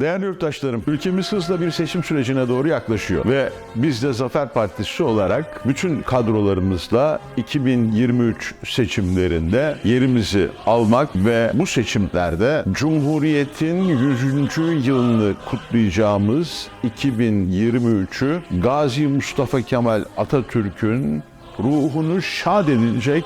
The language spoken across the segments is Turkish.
Değerli yurttaşlarım, ülkemiz hızla bir seçim sürecine doğru yaklaşıyor ve biz de Zafer Partisi olarak bütün kadrolarımızla 2023 seçimlerinde yerimizi almak ve bu seçimlerde Cumhuriyet'in 100. yılını kutlayacağımız 2023'ü Gazi Mustafa Kemal Atatürk'ün ruhunu şad edilecek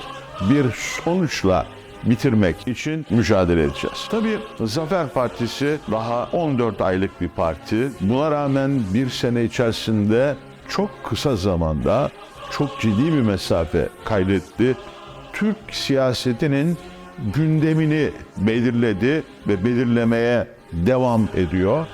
bir sonuçla bitirmek için mücadele edeceğiz. Tabii Zafer Partisi daha 14 aylık bir parti. Buna rağmen bir sene içerisinde çok kısa zamanda çok ciddi bir mesafe kaydetti. Türk siyasetinin gündemini belirledi ve belirlemeye devam ediyor.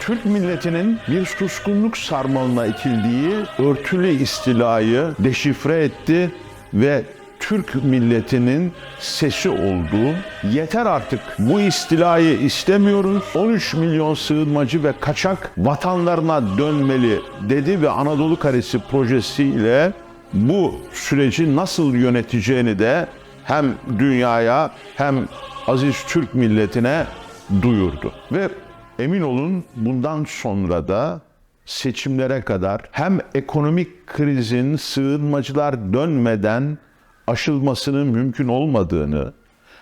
Türk milletinin bir suskunluk sarmalına itildiği örtülü istilayı deşifre etti ve Türk milletinin sesi oldu. Yeter artık bu istilayı istemiyoruz. 13 milyon sığınmacı ve kaçak vatanlarına dönmeli dedi ve Anadolu Karesi projesiyle bu süreci nasıl yöneteceğini de hem dünyaya hem aziz Türk milletine duyurdu. Ve emin olun bundan sonra da seçimlere kadar hem ekonomik krizin sığınmacılar dönmeden aşılmasının mümkün olmadığını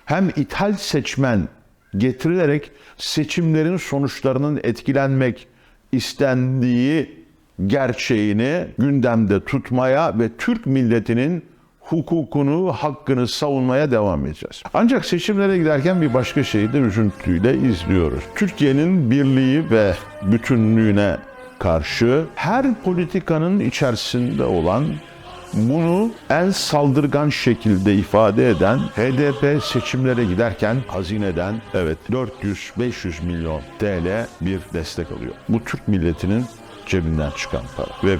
hem ithal seçmen getirilerek seçimlerin sonuçlarının etkilenmek istendiği gerçeğini gündemde tutmaya ve Türk milletinin hukukunu, hakkını savunmaya devam edeceğiz. Ancak seçimlere giderken bir başka şeyi de üzüntüyle izliyoruz. Türkiye'nin birliği ve bütünlüğüne karşı her politikanın içerisinde olan bunu en saldırgan şekilde ifade eden HDP seçimlere giderken hazineden evet 400-500 milyon TL bir destek alıyor. Bu Türk milletinin cebinden çıkan para. Ve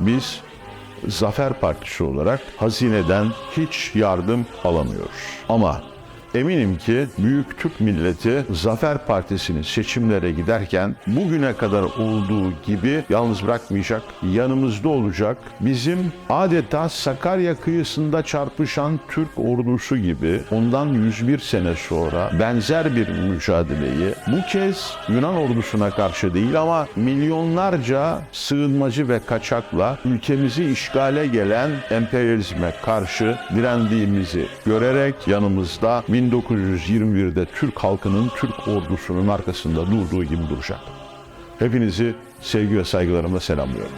biz Zafer Partisi olarak hazineden hiç yardım alamıyoruz. Ama eminim ki Büyük Türk milleti Zafer Partisi'nin seçimlere giderken bugüne kadar olduğu gibi yalnız bırakmayacak, yanımızda olacak. Bizim adeta Sakarya kıyısında çarpışan Türk ordusu gibi ondan 101 sene sonra benzer bir mücadeleyi bu kez Yunan ordusuna karşı değil ama milyonlarca sığınmacı ve kaçakla ülkemizi işgale gelen emperyalizme karşı direndiğimizi görerek yanımızda 1921'de Türk halkının, Türk ordusunun arkasında durduğu gibi duracak. Hepinizi sevgi ve saygılarımla selamlıyorum.